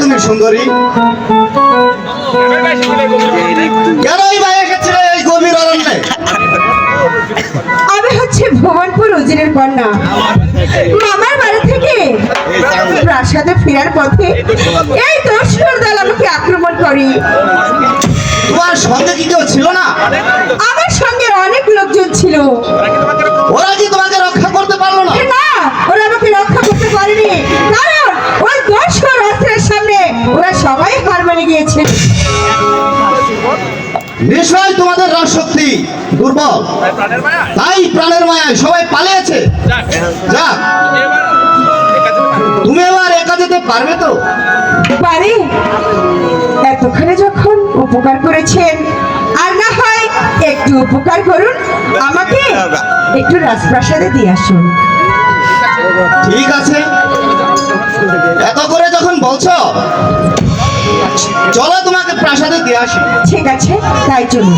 তুমি সুন্দরী। কেনই বা এসেছিলে এই গভীর অরণ্যে আমি হচ্ছে ভুবনপুর উজিরের কন্যা। মামার বাড়ি থেকে প্রাসাদে ফেরার পথে এই দস্যুর দল আমাকে আক্রমণ করে। তোমার সঙ্গে কি কেউ ছিল না? আমার সঙ্গে অনেক লোকজন ছিল। ওরা কি সবাই গিয়েছে। নিশ্চয় তোমাদের রাজ শক্তি দুর্বল। তাই প্রাণের মায়ায় সবাই পালিয়েছে। যাক তুমি এবার একা যেতে পারবে তো? পারি। এতক্ষণে যখন উপকার করেছেন আর না হয় একটু উপকার করুন আমাকে একটু রাজপ্রাসাদে দিয়ে আসুন। ঠিক আছে। এত করে যখন বলছো চলো তোমাকে প্রাসাদে দিয়ে আসি। ঠিক আছে তাই চলুন।